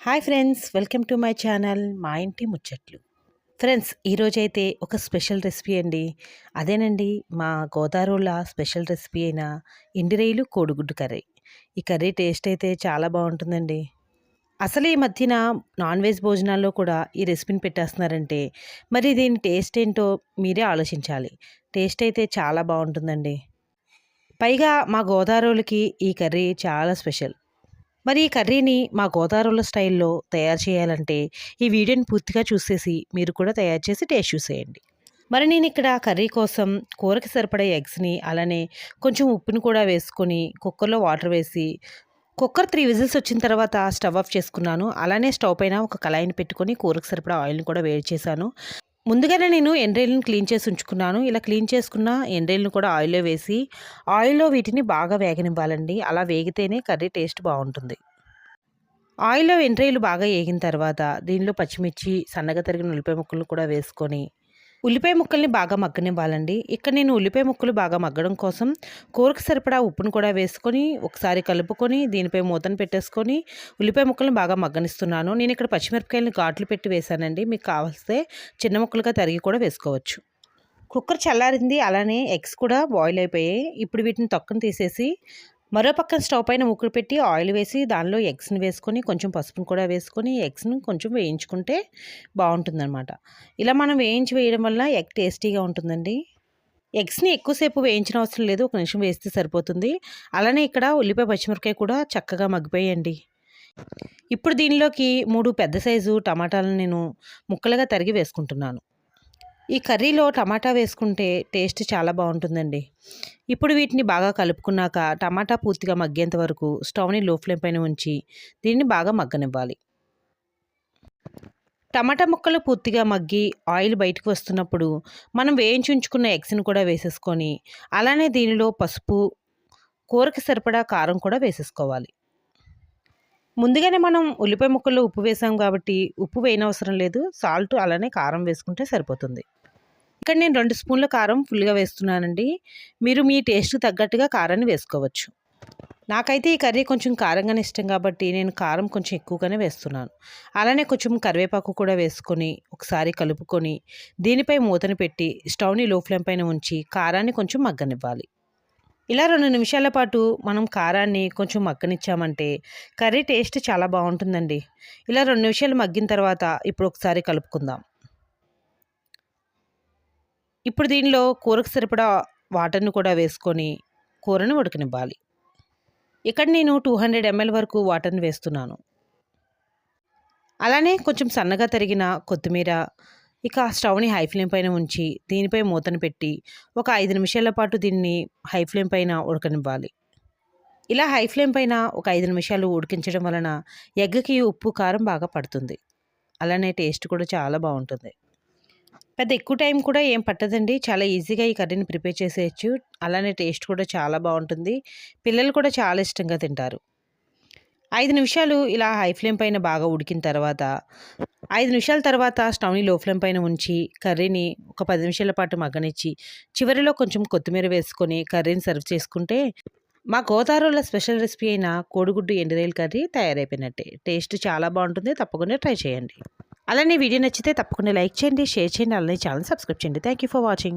Hi friends welcome to my channel మా ఇంటి ముచ్చట్లు. ఫ్రెండ్స్ ఈరోజైతే ఒక స్పెషల్ రెసిపీ అండి. అదేనండి మా గోదావరిలో స్పెషల్ రెసిపీ అయిన ఇండిరేలు కోడిగుడ్డు కర్రీ. ఈ కర్రీ టేస్ట్ అయితే చాలా బాగుంటుందండి. అసలు ఈ మధ్యన నాన్ వెజ్ భోజనాల్లో కూడా ఈ రెసిపీని పెట్టేస్తున్నారంటే మరి దీని టేస్ట్ ఏంటో మీరే ఆలోచించాలి. టేస్ట్ అయితే చాలా బాగుంటుందండి. పైగా మా గోదావరికి ఈ కర్రీ చాలా స్పెషల్. మరి ఈ కర్రీని మా గోదావరిలో స్టైల్లో తయారు చేయాలంటే ఈ వీడియోని పూర్తిగా చూసేసి మీరు కూడా తయారు చేసి టేస్ట్ చూసేయండి. మరి నేను ఇక్కడ కర్రీ కోసం కూరకి సరిపడే ఎగ్స్ని అలానే కొంచెం ఉప్పుని కూడా వేసుకొని కుక్కర్లో వాటర్ వేసి కుక్కర్ త్రీ విజిల్స్ వచ్చిన తర్వాత స్టవ్ ఆఫ్ చేసుకున్నాను. అలానే స్టవ్ పైన ఒక కళాయిని పెట్టుకొని కూరకు సరిపడా ఆయిల్ని కూడా వేడి చేశాను. ముందుగానే నేను ఎండ్రైల్ని క్లీన్ చేసి ఉంచుకున్నాను. ఇలా క్లీన్ చేసుకున్న ఎండ్రైల్ని కూడా ఆయిల్లో వేసి ఆయిల్లో వీటిని బాగా వేగనివ్వాలండి. అలా వేగితేనే కర్రీ టేస్ట్ బాగుంటుంది. ఆయిల్లో ఎండ్రేలు బాగా వేగిన తర్వాత దీనిలో పచ్చిమిర్చి సన్నగా తరిగిన ఉల్లిపాయ ముక్కలు కూడా వేసుకొని ఉల్లిపాయ ముక్కల్ని బాగా మగ్గనివ్వాలండి. ఇక్కడ నేను ఉల్లిపాయ ముక్కలు బాగా మగ్గడం కోసం కూరకు సరిపడా ఉప్పును కూడా వేసుకొని ఒకసారి కలుపుకొని దీనిపై మూతను పెట్టేసుకొని ఉల్లిపాయ ముక్కల్ని బాగా మగ్గనిస్తున్నాను. నేను ఇక్కడ పచ్చిమిరపకాయలను ఘాట్లు పెట్టి వేసానండి మీకు కావాల్స్తే చిన్న ముక్కలుగా తరిగి కూడా వేసుకోవచ్చు. కుక్కర్ చల్లారింది అలానే ఎగ్స్ కూడా బాయిల్ అయిపోయాయి. ఇప్పుడు వీటిని తొక్కను తీసేసి మరో పక్కన స్టవ్ పైన ముక్కులు పెట్టి ఆయిల్ వేసి దానిలో ఎగ్స్ని వేసుకొని కొంచెం పసుపును కూడా వేసుకొని ఎగ్స్ని కొంచెం వేయించుకుంటే బాగుంటుందన్నమాట. ఇలా మనం వేయించి వేయడం వల్ల ఎగ్ టేస్టీగా ఉంటుందండి. ఎగ్స్ని ఎక్కువసేపు వేయించిన అవసరం లేదు ఒక నిమిషం వేస్తే సరిపోతుంది. అలానే ఇక్కడ ఉల్లిపాయ పచ్చిమిరకాయ కూడా చక్కగా మగ్గిపోయండి ఇప్పుడు దీనిలోకి మూడు పెద్ద సైజు టమాటాలను నేను ముక్కలుగా తరిగి వేసుకుంటున్నాను. ఈ కర్రీలో టమాటా వేసుకుంటే టేస్ట్ చాలా బాగుంటుందండి. ఇప్పుడు వీటిని బాగా కలుపుకున్నాక టమాటా పూర్తిగా మగ్గేంత వరకు స్టవ్ని లో ఫ్లేమ్ పైన ఉంచి దీన్ని బాగా మగ్గనివ్వాలి. టమాటా ముక్కలు పూర్తిగా మగ్గి ఆయిల్ బయటకు వస్తున్నప్పుడు మనం వేయించి ఉంచుకున్న ఎగ్స్ని కూడా వేసేసుకొని అలానే దీనిలో పసుపు కూరకి సరిపడా కారం కూడా వేసేసుకోవాలి. ముందుగానే మనం ఉల్లిపాయ ముక్కల్లో ఉప్పు వేసాం కాబట్టి ఉప్పు వేయనవసరం లేదు. సాల్ట్ అలానే కారం వేసుకుంటే సరిపోతుంది. ఇక్కడ నేను రెండు స్పూన్ల కారం ఫుల్గా వేస్తున్నానండి. మీరు మీ టేస్ట్కి తగ్గట్టుగా కారాన్ని వేసుకోవచ్చు. నాకైతే ఈ కర్రీ కొంచెం కారంగానే ఇష్టం కాబట్టి నేను కారం కొంచెం ఎక్కువగానే వేస్తున్నాను. అలానే కొంచెం కరివేపాకు కూడా వేసుకొని ఒకసారి కలుపుకొని దీనిపై మూతను పెట్టి స్టవ్ని లో ఫ్లేమ్ పైన ఉంచి కారాన్ని కొంచెం మగ్గనివ్వాలి. ఇలా రెండు నిమిషాల పాటు మనం కారాన్ని కొంచెం మగ్గనిచ్చామంటే కర్రీ టేస్ట్ చాలా బాగుంటుందండి. ఇలా రెండు నిమిషాలు మగ్గిన తర్వాత ఇప్పుడు ఒకసారి కలుపుకుందాం. ఇప్పుడు దీనిలో కూరకు సరిపడా వాటర్ని కూడా వేసుకొని కూరను ఉడకనివ్వాలి. ఇక్కడ నేను టూ హండ్రెడ్ ఎంఎల్ వరకు వాటర్ని వేస్తున్నాను. అలానే కొంచెం సన్నగా తరిగిన కొత్తిమీర ఇక స్టవ్ని హై ఫ్లేమ్ పైన ఉంచి దీనిపై మూతను పెట్టి ఒక ఐదు నిమిషాల పాటు దీన్ని హై ఫ్లేమ్ పైన ఉడకనివ్వాలి. ఇలా హై ఫ్లేమ్ పైన ఒక ఐదు నిమిషాలు ఉడికించడం వలన ఎగ్గకి ఉప్పు కారం బాగా పడుతుంది. అలానే టేస్ట్ కూడా చాలా బాగుంటుంది. పెద్ద ఎక్కువ టైం కూడా ఏం పట్టదండి. చాలా ఈజీగా ఈ కర్రీని ప్రిపేర్ చేసేయచ్చు. అలానే టేస్ట్ కూడా చాలా బాగుంటుంది. పిల్లలు కూడా చాలా ఇష్టంగా తింటారు. ఐదు నిమిషాలు ఇలా హై ఫ్లేమ్ పైన బాగా ఉడికిన తర్వాత ఐదు నిమిషాల తర్వాత స్టవ్ని లో ఫ్లేమ్ పైన ఉంచి కర్రీని ఒక పది నిమిషాల పాటు మగ్గనిచ్చి చివరిలో కొంచెం కొత్తిమీర వేసుకొని కర్రీని సర్వ్ చేసుకుంటే మా గోదావరిలో స్పెషల్ రెసిపీ అయిన కోడిగుడ్డు ఎండురేలు కర్రీ తయారైపోయినట్టే. టేస్ట్ చాలా బాగుంటుంది. తప్పకుండా ట్రై చేయండి. అలానే వీడియో నచ్చితే తప్పకుండా లైక్ చేయండి షేర్ చేయండి అలానే ఛానల్ సబ్స్క్రైబ్ చేయండి. Thank you for watching